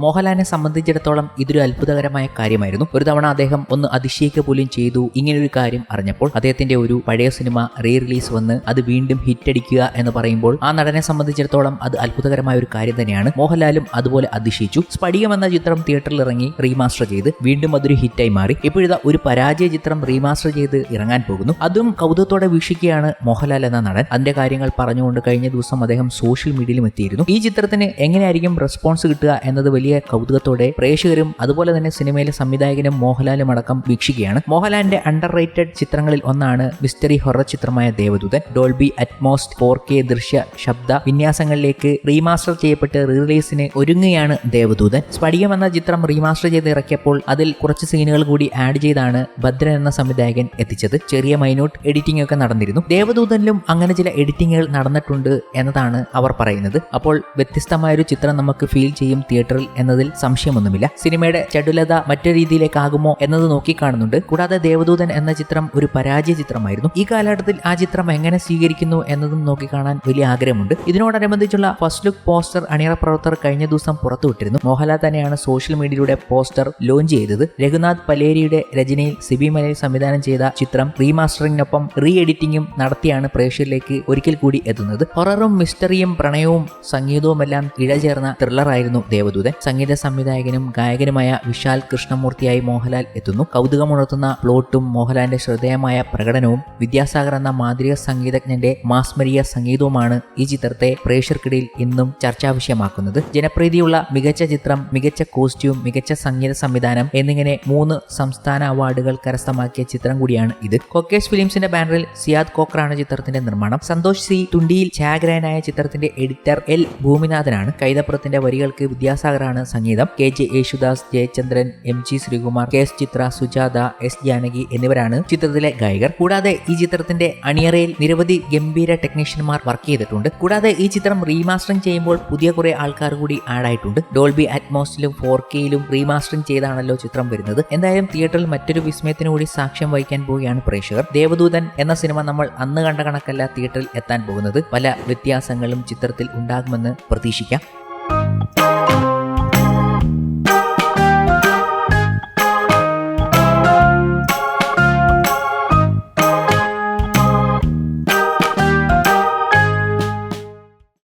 മോഹൻലാലിനെ സംബന്ധിച്ചിടത്തോളം ഇതൊരു അത്ഭുതകരമായ കാര്യമായിരുന്നു. ഒരു തവണ അദ്ദേഹം ഒന്ന് അതിശയിക്കുക പോലും ചെയ്തു. ഇങ്ങനൊരു കാര്യം അറിഞ്ഞപ്പോൾ അദ്ദേഹത്തിന്റെ ഒരു പഴയ സിനിമ റീ റിലീസ് വന്ന് അത് വീണ്ടും ഹിറ്റടിക്കുക എന്ന് പറയുമ്പോൾ ആ നടനെ സംബന്ധിച്ചിടത്തോളം അത് അത്ഭുതകരമായ ഒരു കാര്യം തന്നെയാണ്. മോഹൻലാലും അതുപോലെ അതിശയിച്ചു. സ്പടികം എന്ന ചിത്രം തിയേറ്ററിൽ ഇറങ്ങി റീമാസ്റ്റർ ചെയ്ത് വീണ്ടും അതൊരു ഹിറ്റായി മാറി. ഇപ്പോഴിതാ ഒരു പരാജയ ചിത്രം റീമാസ്റ്റർ ചെയ്ത് ഇറങ്ങാൻ പോകുന്നു. അതും കൗതുകത്തോടെ വീക്ഷിക്കുകയാണ് മോഹൻലാൽ എന്ന നടൻ. അതിന്റെ കാര്യങ്ങൾ പറഞ്ഞുകൊണ്ട് കഴിഞ്ഞ ദിവസം അദ്ദേഹം സോഷ്യൽ മീഡിയയിലും എത്തിയിരുന്നു. ഈ ചിത്രത്തിന് എങ്ങനെയായിരിക്കും റെസ്പോൺസ് കിട്ടുക എന്നത് വലിയ കൗതുകത്തോടെ പ്രേക്ഷകരും അതുപോലെ തന്നെ സിനിമയിലെ സംവിധായകനും മോഹൻലാലും അടക്കം വീക്ഷിക്കുകയാണ്. മോഹൻലാലിന്റെ അണ്ടർ റേറ്റഡ് ചിത്രങ്ങളിൽ ഒന്നാണ് മിസ്റ്ററി ഹൊറർ ചിത്രമായ Devadoothan. Dolby Atmos four K ദൃശ്യ ശബ്ദ വിന്യാസങ്ങളിലേക്ക് റീമാസ്റ്റർ ചെയ്യപ്പെട്ട് റീറിലീസിന് ഒരുങ്ങുകയാണ് ദേവദൂതൻ. സ്ഫടികം എന്ന ചിത്രം റീമാസ്റ്റർ ചെയ്ത് ഇറക്കിയപ്പോൾ അതിൽ കുറച്ച് സീനുകൾ കൂടി ആഡ് ചെയ്താണ് ഭദ്രൻ എന്ന സംവിധായകൻ എത്തിച്ചത്. ചെറിയ മൈന്യൂട്ട് എഡിറ്റിംഗ് ഒക്കെ നടന്നിരുന്നു. ദേവദൂതനിലും അങ്ങനെ ചില എഡിറ്റിങ്ങുകൾ നടന്നിട്ടുണ്ട് എന്നതാണ് അവർ പറയുന്നത്. അപ്പോൾ വ്യത്യസ്തമായൊരു ചിത്രം നമുക്ക് ഫീൽ ചെയ്യും തിയേറ്ററിൽ എന്നതിൽ സംശയമൊന്നുമില്ല. സിനിമയുടെ ചടുലത മറ്റു രീതിയിലേക്കാകുമോ എന്നത് നോക്കിക്കാണുന്നുണ്ട് കൂടാതെ ദേവദൂതൻ എന്ന ചിത്രം ഒരു പരാജയ ചിത്രമായിരുന്നു. ഈ കാലഘട്ടത്തിൽ ആ ചിത്രം എങ്ങനെ സ്വീകരിക്കുന്നു എന്നതും നോക്കിക്കാണാൻ വലിയ ആഗ്രഹമുണ്ട്. ഇതിനോടനുബന്ധിച്ചുള്ള ഫസ്റ്റ് ലുക്ക് പോസ്റ്റർ അണിയറ പ്രവർത്തകർ കഴിഞ്ഞ ദിവസം പുറത്തുവിട്ടിരുന്നു മോഹൻലാൽ തന്നെയാണ് സോഷ്യൽ മീഡിയയിലൂടെ പോസ്റ്റർ ലോഞ്ച് ചെയ്തത്. രഘുനാഥ് പലേരിയുടെ രചനയിൽ സിബി മലയിൽ സംവിധാനം ചെയ്ത ചിത്രം റീമാസ്റ്ററിങ്ങിനൊപ്പം റീ എഡിറ്റിംഗും നടത്തിയാണ് പ്രേക്ഷകരിലേക്ക് ഒരിക്കൽ കൂടി എത്തുന്നത്. ഹൊററും മിസ്റ്ററിയും പ്രണയവും സംഗീതവുമെല്ലാം ഇഴചേർന്ന ത്രില്ലറായിരുന്നു ദേവദൂതൻ. സംഗീത സംവിധായകനും ഗായകനുമായ വിശാൽ കൃഷ്ണമൂർത്തിയായി മോഹൻലാൽ എത്തുന്നു. കൗതുകമുണർത്തുന്ന പ്ലോട്ടും മോഹൻലാലിന്റെ ശ്രദ്ധേയമായ പ്രകടനവും വിദ്യാസാഗർ എന്ന മാന്ത്രിക സംഗീതജ്ഞന്റെ മാസ്മരീയ സംഗീതവുമാണ് ഈ ചിത്രത്തെ പ്രേക്ഷർക്കിടയിൽ ഇന്നും ചർച്ചാവിഷയമാക്കുന്നത്. ജനപ്രീതിയുള്ള മികച്ച ചിത്രം മികച്ച കോസ്റ്റ്യൂം മികച്ച സംഗീത സംവിധാനം എന്നിങ്ങനെ മൂന്ന് സംസ്ഥാന അവാർഡുകൾ കരസ്ഥമാക്കിയ ചിത്രം കൂടിയാണ് ഇത്. കൊക്കേഷ് ഫിലിംസിന്റെ ബാനറിൽ സിയാദ് കോക്രാണ് ചിത്രത്തിന്റെ നിർമ്മാണം. സന്തോഷ് സി തുണ്ടിയിൽ ഛായാഗ്രഹനായ ചിത്രത്തിന്റെ എഡിറ്റർ എൽ ഭൂമിനാഥനാണ്. കൈതപ്പുറത്തിന്റെ വരികൾക്ക് വിദ്യാസാഗറാണ് സംഗീതം. K J Yesudas Jayachandran M G Sreekumar K S Chithra Sujatha S Janaki എന്നിവരാണ് ചിത്രത്തിലെ ഗായകർ. കൂടാതെ ഈ ചിത്രത്തിന്റെ അണിയറയിൽ നിരവധി ഗംഭീര ടെക്നീഷ്യന്മാർ വർക്ക് ചെയ്തിട്ടുണ്ട്. കൂടാതെ ഈ ചിത്രം റീമാസ്റ്ററിംഗ് ചെയ്യുമ്പോൾ പുതിയ കുറെ ആൾക്കാർ കൂടി ആഡ് ആയിട്ടുണ്ട്. ഡോൾബി അറ്റ്മോസ്റ്റിലും ഫോർ കെയിലും റീമാസ്റ്ററിംഗ് ചെയ്താണല്ലോ ചിത്രം വരുന്നത്. എന്തായാലും തിയേറ്ററിൽ മറ്റൊരു വിസ്മയത്തിന് കൂടി സാക്ഷ്യം വഹിക്കാൻ പോവുകയാണ് പ്രേക്ഷകർ. ദേവദൂതൻ എന്ന സിനിമ നമ്മൾ അന്ന് കണ്ട കണക്കല്ല തിയേറ്ററിൽ എത്താൻ പോകുന്നത്. പല വ്യത്യാസങ്ങളും ചിത്രത്തിൽ ഉണ്ടാകുമെന്ന് പ്രതീക്ഷിക്കാം.